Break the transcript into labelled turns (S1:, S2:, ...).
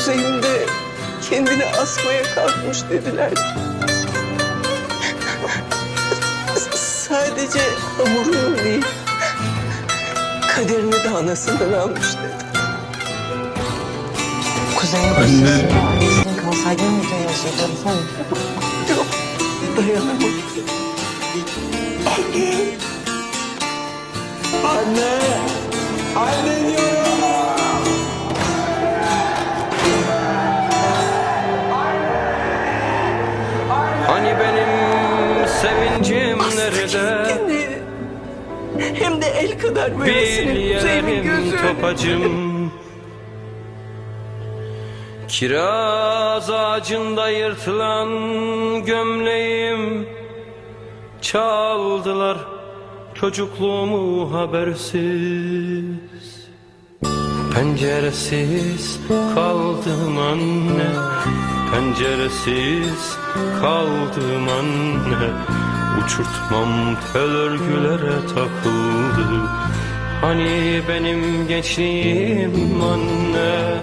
S1: kuzeyimde kendini asmaya kalkmış dediler. Sadece hamurunu değil, kaderini de anasından almış dedi.
S2: Kuzey'in
S3: Anne.
S2: annesinin kalsaydı mı da yaşayacağım sen?
S1: Yok, dayanamam.
S4: Hani
S1: hem de el kadar böylesine
S4: Bilyerim
S1: gözü
S4: topacım. Kiraz ağacında yırtılan gömleğim Çaldılar çocukluğumu habersiz. Penceresiz kaldım anne Penceresiz kaldım anne Uçurtmam tel örgülere takıldı. Hani benim gençliğim anne